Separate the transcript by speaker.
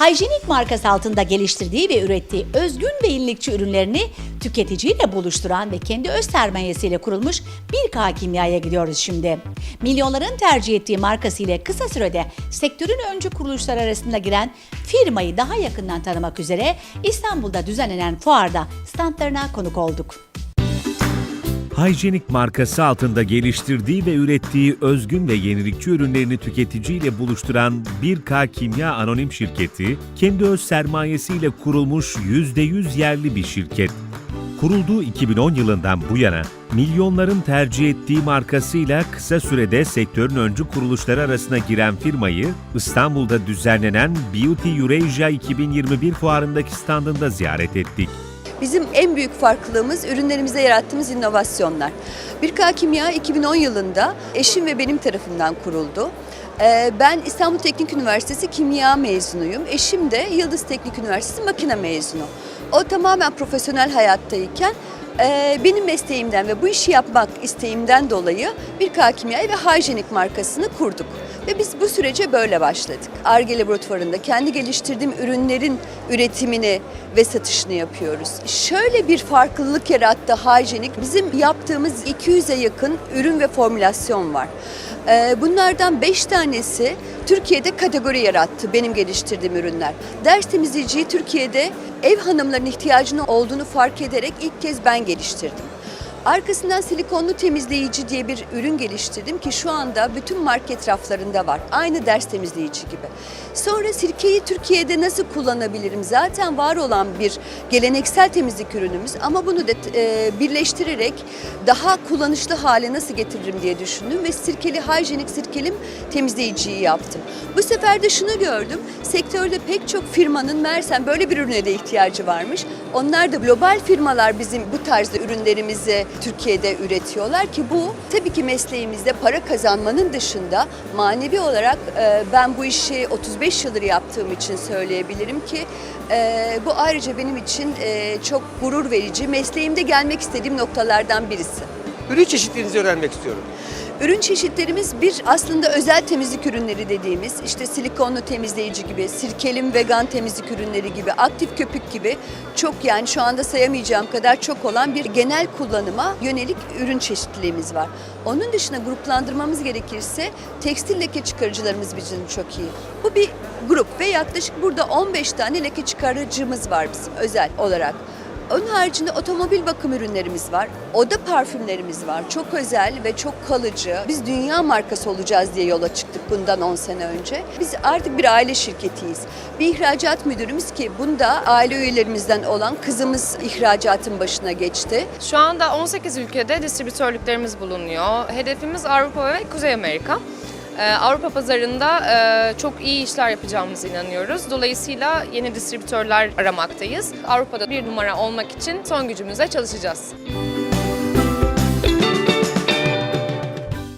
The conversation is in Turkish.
Speaker 1: Hijyenik markası altında geliştirdiği ve ürettiği özgün ve yenilikçi ürünlerini tüketiciyle buluşturan ve kendi öz sermayesiyle kurulmuş bir K Kimya'ya gidiyoruz şimdi. Milyonların tercih ettiği markasıyla kısa sürede sektörün öncü kuruluşlar arasında giren firmayı daha yakından tanımak üzere İstanbul'da düzenlenen fuarda standlarına konuk olduk.
Speaker 2: Hijyenik markası altında geliştirdiği ve ürettiği özgün ve yenilikçi ürünlerini tüketiciyle buluşturan 1K Kimya Anonim Şirketi, kendi öz sermayesiyle kurulmuş %100 yerli bir şirket. Kurulduğu 2010 yılından bu yana milyonların tercih ettiği markasıyla kısa sürede sektörün öncü kuruluşları arasına giren firmayı İstanbul'da düzenlenen Beauty Eurasia 2021 fuarındaki standında ziyaret ettik.
Speaker 3: Bizim en büyük farklılığımız ürünlerimizde yarattığımız inovasyonlar. 1K Kimya 2010 yılında eşim ve benim tarafından kuruldu. Ee, Ben İstanbul Teknik Üniversitesi kimya mezunuyum. Eşim de Yıldız Teknik Üniversitesi makine mezunu. O tamamen profesyonel hayattayken benim mesleğimden ve bu işi yapmak isteğimden dolayı 1K Kimya ve Hijyenik markasını kurduk. Ve biz bu sürece böyle başladık. Arge laboratuvarında kendi geliştirdiğim ürünlerin üretimini ve satışını yapıyoruz. Şöyle bir farklılık yarattı Hijyenik. Bizim yaptığımız 200'e yakın ürün ve formülasyon var. Ee, Bunlardan 5 tanesi Türkiye'de kategori yarattı benim geliştirdiğim ürünler. Ders temizleyiciyi Türkiye'de ev hanımlarının ihtiyacının olduğunu fark ederek ilk kez ben geliştirdim. Arkasından silikonlu temizleyici diye bir ürün geliştirdim ki şu anda bütün market raflarında var. Aynı ders temizleyici gibi. Sonra sirkeyi Türkiye'de nasıl kullanabilirim? Zaten var olan bir geleneksel temizlik ürünümüz ama bunu da e, birleştirerek daha kullanışlı hale nasıl getiririm diye düşündüm ve sirkeli, hijyenik sirkelim temizleyiciyi yaptım. Bu sefer de şunu gördüm. Sektörde pek çok firmanın meğersem böyle bir ürüne de ihtiyacı varmış. Onlar da global firmalar bizim bu tarzda ürünlerimizi Türkiye'de üretiyorlar ki bu tabii ki mesleğimizde para kazanmanın dışında manevi olarak e, ben bu işi 35 yıldır yaptığım için söyleyebilirim ki e, bu ayrıca benim için e, çok gurur verici. Mesleğimde gelmek istediğim noktalardan birisi.
Speaker 4: Ürün çeşitlerinizi öğrenmek istiyorum.
Speaker 3: Ürün çeşitlerimiz bir aslında özel temizlik ürünleri dediğimiz işte silikonlu temizleyici gibi, sirkelim vegan temizlik ürünleri gibi, aktif köpük gibi çok yani şu anda sayamayacağım kadar çok olan bir genel kullanıma yönelik ürün çeşitliliğimiz var. Onun dışında gruplandırmamız gerekirse tekstil leke çıkarıcılarımız bizim çok iyi. Bu bir grup ve yaklaşık burada 15 tane leke çıkarıcımız var bizim özel olarak. Onun haricinde otomobil bakım ürünlerimiz var. Oda parfümlerimiz var. Çok özel ve çok kalıcı. Biz dünya markası olacağız diye yola çıktık bundan 10 sene önce. Biz artık bir aile şirketiyiz. Bir ihracat müdürümüz ki bunda aile üyelerimizden olan kızımız ihracatın başına geçti.
Speaker 5: Şu anda 18 ülkede distribütörlüklerimiz bulunuyor. Hedefimiz Avrupa ve Kuzey Amerika. Ee, Avrupa pazarında e, çok iyi işler yapacağımıza inanıyoruz. Dolayısıyla yeni distribütörler aramaktayız. Avrupa'da bir numara olmak için son gücümüzle çalışacağız.